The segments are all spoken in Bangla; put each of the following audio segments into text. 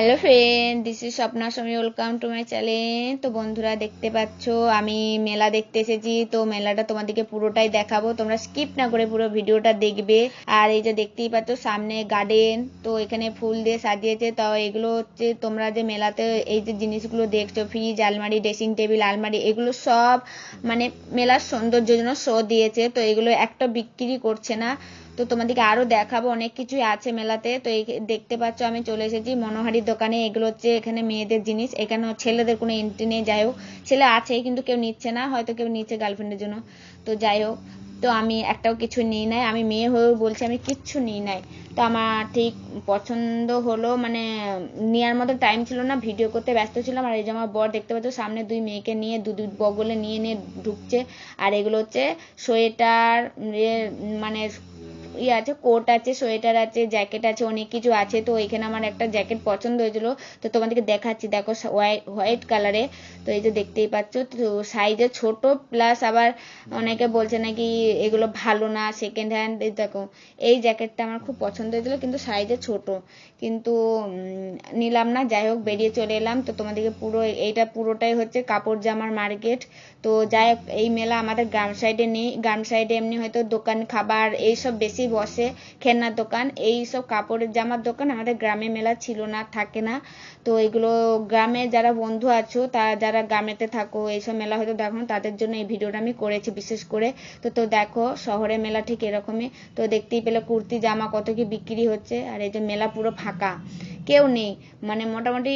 Hello friend this is Swapna Swami welcome to my channel তো বন্ধুরা, দেখতে পাচ্ছ, আমি মেলা দেখতে এসেছি। তো মেলাটা তোমাদেরকে পুরোটাই দেখাবো। তোমরা স্কিপ না করে পুরো ভিডিওটা দেখবে। আর এই যে দেখতেই পাচ্ছ, সামনে গার্ডেন তো এখানে ফুল দিয়ে সাজিয়েছে। তো এগুলো হচ্ছে, তোমরা যে মেলাতে এই যে জিনিসগুলো দেখছ ফ্রিজ আলমারি ড্রেসিং টেবিল আলমারি, এগুলো সব মানে মেলার সৌন্দর্যের জন্য শো দিয়েছে। তো এগুলো একটা বিক্রি করছে না। তো তোমাদেরকে আরও দেখাবো, অনেক কিছুই আছে মেলাতে। তো এই দেখতে পাচ্ছ, আমি চলে এসেছি মনোহারির দোকানে। এগুলো হচ্ছে এখানে মেয়েদের জিনিস, এখানে ছেলেদের কোনো এন্ট্রি নেই, যাই হোক। ছেলে আছে কিন্তু কেউ নিচ্ছে না, হয়তো কেউ নিচ্ছে গার্লফ্রেন্ডের জন্য। তো যাই হোক, তো আমি একটাও কিছু নিই নাই। আমি মেয়ে হয়েও বলছি, আমি কিচ্ছু নিই নাই। তো আমার ঠিক পছন্দ হলো মানে নেওয়ার মতো টাইম ছিল না ভিডিও করতে ব্যস্ত ছিলাম। আর এই যে আমার বর দেখতে পাচ্ছ, সামনে দুই মেয়েকে নিয়ে দু দুই বগলে নিয়ে নিয়ে ঢুকছে। আর এগুলো হচ্ছে সোয়েটার মানে ইয়ে আছে কোট আছে, সোয়েটার আছে জ্যাকেট আছে, অনেক কিছু আছে। তো এখানে আমার একটা জ্যাকেট পছন্দ হয়েছিল। তো তোমাদেরকে দেখাচ্ছি। দেখো হোয়াইট কালারে তো এই যে দেখতেই পাচ্ছ, তো সাইজে ছোট প্লাস আবার অনেকে বলছে নাকি এগুলো ভালো না সেকেন্ড হ্যান্ড দেখো, এই জ্যাকেটটা আমার খুব পছন্দ হয়েছিল, কিন্তু সাইজে ছোট। কিন্তু নিলাম না, যাই হোক, বেরিয়ে চলে এলাম। তো তোমাদেরকে পুরো, এইটা পুরোটাই হচ্ছে কাপড় জামার মার্কেট তো যাই হোক, এই মেলা আমাদের গ্রাম সাইডে নেই। গ্রাম সাইডে এমনি হয়তো দোকান, খাবার, এইসব বেশি বসে, খেলনার দোকান এই সব কাপড়ের জামার দোকান আমাদের গ্রামে মেলা ছিল না, থাকে না। তো এগুলো গ্রামে যারা বন্ধু আছো, তা যারা গ্রামেতে থাকো, এইসব মেলা হয়তো দেখো, তাদের জন্য এই ভিডিওটা আমি করেছি বিশেষ করে। তো তো দেখো, শহরে মেলা ঠিক এরকমই। তো দেখতেই পেলে কুর্তি, জামা কত কি বিক্রি হচ্ছে, আর এই যে মেলা পুরো ফাঁকা। কেউ নেই। মানে মোটামুটি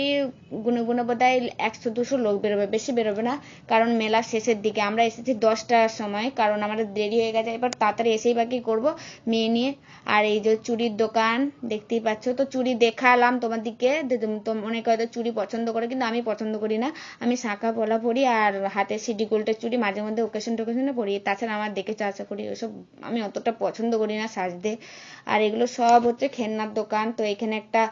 গুনে গুনে বোধ হয় একশো দুশো লোক বেরোবে, বেশি বেরোবে না, কারণ মেলা শেষের দিকে। আমরা এসেছি দশটার সময়, কারণ আমাদের দেরি হয়ে গেছে। এবার তাড়াতাড়ি এসেই বাকি করব মেয়ে নিয়ে। আর এই যে চুড়ির দোকান, দেখতেই পাচ্ছ। তো চুড়ি দেখালাম তোমাদেরকে অনেকে হয়তো চুড়ি পছন্দ করে, কিন্তু আমি পছন্দ করি না। আমি শাঁখা পলা পরি আর হাতে সিডি গোল্ডের চুড়ি, মাঝে মধ্যে ওকেশন টোকেশনে পরি। তাছাড়া আমার দেখেছ, আশা করি ওসব আমি অতটা পছন্দ করি না সাজতে। আর এগুলো সব হচ্ছে খেলনার দোকান। তো এখানে একটা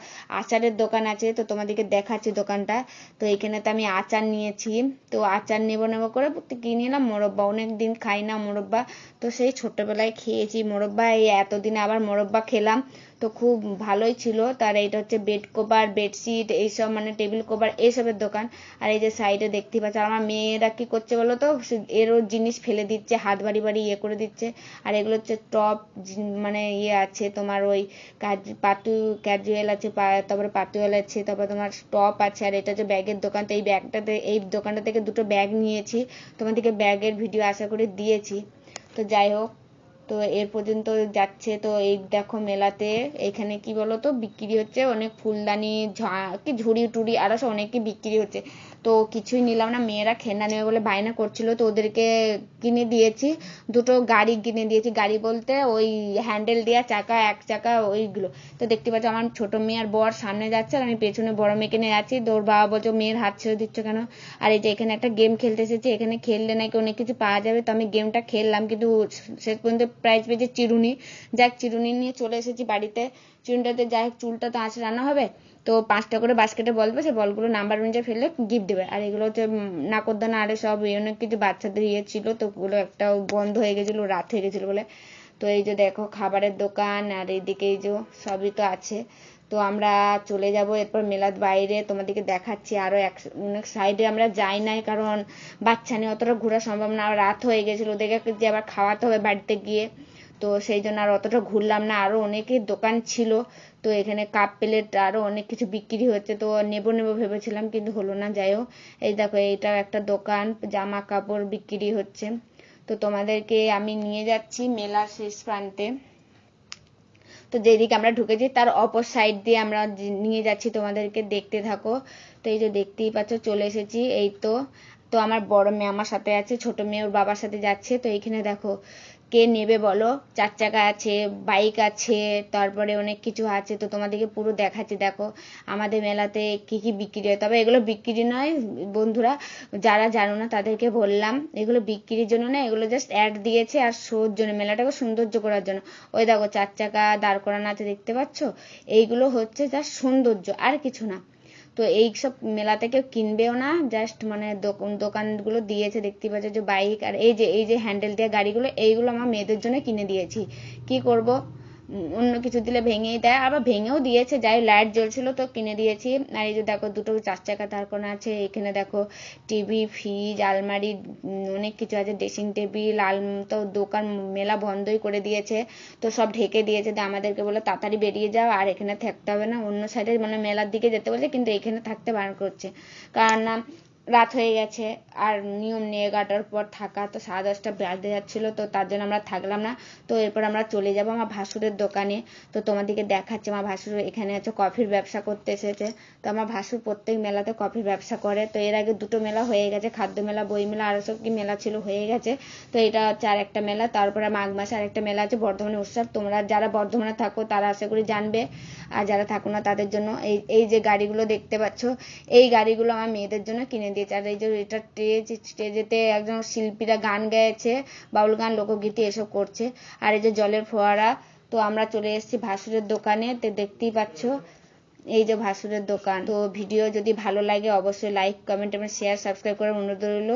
আচারের দোকান আছে, তো তোমাদেরকে দেখাচ্ছি দোকানটা। তো এখানে তো আমি আচার নিয়েছি। তো আচার নেব নেব করে কিনে এলাম মোরব্বা, অনেক দিন খাই না মোরব্বা। তো সেই ছোট্টবেলায় খেয়েছি মোরব্বা। এই এতদিনে আবার মোরব্বা খেলাম। তো খুব ভালোই ছিল। তার এইটা হচ্ছে বেড কভার বেডশিট এইসব মানে টেবিল কভার এইসবের দোকান। আর এই যে সাইডে দেখতে পাচ্ছ আমার মেয়েরা কি করছে বলো তো? এরও জিনিস ফেলে দিচ্ছে, হাত বাড়ি বাড়ি ইয়ে করে দিচ্ছে। আর এগুলো হচ্ছে টপ মানে ইয়ে আছে, তোমার ওই কাজ পাতু ক্যাজুয়াল আছে তারপরে পাতুয়াল আছে, তারপর তোমার টপ আছে। আর এটা হচ্ছে ব্যাগের দোকান, তো এই ব্যাগটাতে, এই দোকানটা থেকে দুটো ব্যাগ নিয়েছি। তোমাদেরকে ব্যাগের ভিডিও আশা করে দিয়েছি। তো যাই হোক তো এর পর্যন্ত যাচ্ছে তো এই দেখো মেলাতে। এখানে কি বলতো? বিক্রি হচ্ছে অনেক ফুলদানি কি ঝুড়ি টুড়ি আরও অনেক বিক্রি হচ্ছে। তো কিছুই নিলাম না, মেয়েরা খেলনা নেবে বলে বায়না করছিল, তো ওদেরকে কিনে দিয়েছি। দুটো গাড়ি কিনে দিয়েছি। গাড়ি বলতে ওই হ্যান্ডেল দেওয়া, চাকা, এক চাকা, ওইগুলো। তো দেখতে পাচ্ছ আমার ছোট মেয়ে আর বর সামনে যাচ্ছে আর আমি পেছনে বড় মেয়েকে নিয়ে যাচ্ছি। তো ওর বাবা বলছো, মেয়ের হাত ছেড়ে দিচ্ছ কেন? আর এই যে এখানে একটা গেম খেলতে এসেছি। এখানে খেললে নাকি অনেক কিছু পাওয়া যাবে। তো আমি গেমটা খেললাম, কিন্তু শেষ পর্যন্ত প্রাইজ পেয়েছে চিরুনি। যাক, চিরুনি নিয়ে চলে এসেছি বাড়িতে। চিরুনিটাতে যাই হোক, চুলটা তো আছে, রান্না হবে? তো পাঁচটা করে বাস্কেটে বল সে বলগুলো নাম্বার অনুযায়ী ফেললে গিফট দেবে। আর এগুলো হচ্ছে নাকরদানা আরে সব অনেক কিছু বাচ্চাদের ইয়ে ছিল, তো ওগুলো একটা বন্ধ হয়ে গেছিল, রাত হয়ে গেছিল বলে। তো এই যে দেখো, খাবারের দোকান, আর এইদিকে এই যে সবই তো আছে। তো আমরা চলে যাব, এরপর মেলার বাইরে তোমাদেরকে দেখাচ্ছি আরও এক, অনেক সাইডে আমরা যাই নাই কারণ বাচ্চা নিয়ে অতটা ঘোরা সম্ভব না, রাত হয়ে গেছিল, ওদেরকে যে আবার খাওয়াতে হবে বাড়িতে গিয়ে। তো সেই জন্য আর অতটা ঘুরলাম না, আরও অনেকের দোকান ছিল, তো এখানে কাপ প্লেট আরও অনেক কিছু বিক্রি হচ্ছে, তো নেব নেব ভেবেছিলাম কিন্তু হলো না, যাই হোক। এই দেখো এইটা একটা দোকান জামা কাপড় বিক্রি হচ্ছে। তো তোমাদেরকে আমি নিয়ে যাচ্ছি মেলার শেষ প্রান্তে। তো যেদিকে আমরা ঢুকেছি, তার অপর সাইড দিয়ে আমরা নিয়ে যাচ্ছি তোমাদেরকে দেখতে থাকো। তো এই যে দেখতেই পাচ্ছ, চলে এসেছি। এই তো তো আমার বড় মেয়ে আমার সাথে আছে, ছোট মেয়ে ওর বাবার সাথে যাচ্ছে। তো এইখানে দেখো, কে নেবে বলো? চার চাকা আছে, বাইক আছে, তারপরে অনেক কিছু আছে। তো তোমাদেরকে পুরো দেখাচ্ছি, দেখো। আমাদের মেলাতে কি কি বিক্রি হয়। তবে এগুলো বিক্রি নয়, বন্ধুরা, যারা জানো না তাদেরকে বললাম। এগুলো বিক্রির জন্য না, এগুলো জাস্ট অ্যাড দিয়েছে আর শোর জন্য। মেলাটাকে সৌন্দর্য করার জন্য। ওই দেখো, চার চাকা দাঁড় করানো আছে, দেখতে পাচ্ছ? এইগুলো হচ্ছে জাস্ট সৌন্দর্য, আর কিছু না। তো এই সব মেলা থেকে কিনবেও না জাস্ট মানে দোকানগুলো দিয়েছে, দেখতে পাচ্ছ যে বাইক আর এই যে এই যে হ্যান্ডেল দেওয়া গাড়িগুলো, এইগুলো আমার মেয়েদের জন্য কিনে দিয়েছি। কি করব? অন্য কিছু দিলে ভেঙেই দেয়, আবার ভেঙেও দিয়েছে, যাই লাইট জ্বলছিল তো কিনে দিয়েছি। আর এই যে দেখো, দুটো চার চাকা দাঁড় করানো আছে, এখানে দেখো টিভি ফ্রিজ আলমারি অনেক কিছু আছে ড্রেসিং টেবিল আল, তো দোকান, মেলা বন্ধই করে দিয়েছে, তো সব ঢেকে দিয়েছে তো আমাদেরকে বলে তাড়াতাড়ি বেরিয়ে যাও, আর এখানে থাকতে হবে না। অন্য সাইডে মানে মেলার দিকে যেতে বলছে, কিন্তু এখানে থাকতে বারণ করছে। কারণ না রাত হয়ে গেছে, আর নিয়ম নিয়ে এগারোটার পর থাকা তো সাড়ে দশটা বাজতে যাচ্ছিল, তো তার জন্য আমরা থাকলাম না। তো এরপর আমরা চলে যাব আমার ভাসুরের দোকানে। তো তোমাদেরকে দেখাচ্ছে, আমার ভাসুর এখানে আছে, কফির ব্যবসা করতে এসেছে। তো আমার ভাসুর প্রত্যেক মেলাতে কফির ব্যবসা করে। তো এর আগে দুটো মেলা হয়ে গেছে, খাদ্য মেলা, বই মেলা আরও সব কি মেলা ছিল, হয়ে গেছে। তো এটা হচ্ছে আর একটা মেলা, তারপরে মাঘ মাসে আরেকটা মেলা আছে, বর্ধমানে উৎসব। তোমরা যারা বর্ধমানে থাকো, তারা আশা করি জানবে। আর যারা থাকো না, তাদের জন্য এই এই যে গাড়িগুলো দেখতে পাচ্ছ, এই গাড়িগুলো আমার মেয়েদের জন্য কিনে দিয়েছে আর এই যে এটা স্টেজ, স্টেজেতে একজন শিল্পীরা গান গেয়েছে, বাউল গান, লোকগীতি এসব করছে। আর এই যে জলের ফোয়ারা, তো আমরা চলে এসেছি ভাসুরের দোকানে। তো দেখতেই পাচ্ছ, এই যে ভাসুরের দোকান। তো ভিডিও যদি ভালো লাগে, অবশ্যই লাইক কমেন্ট এবং শেয়ার সাবস্ক্রাইব করার অনুরোধ রইল।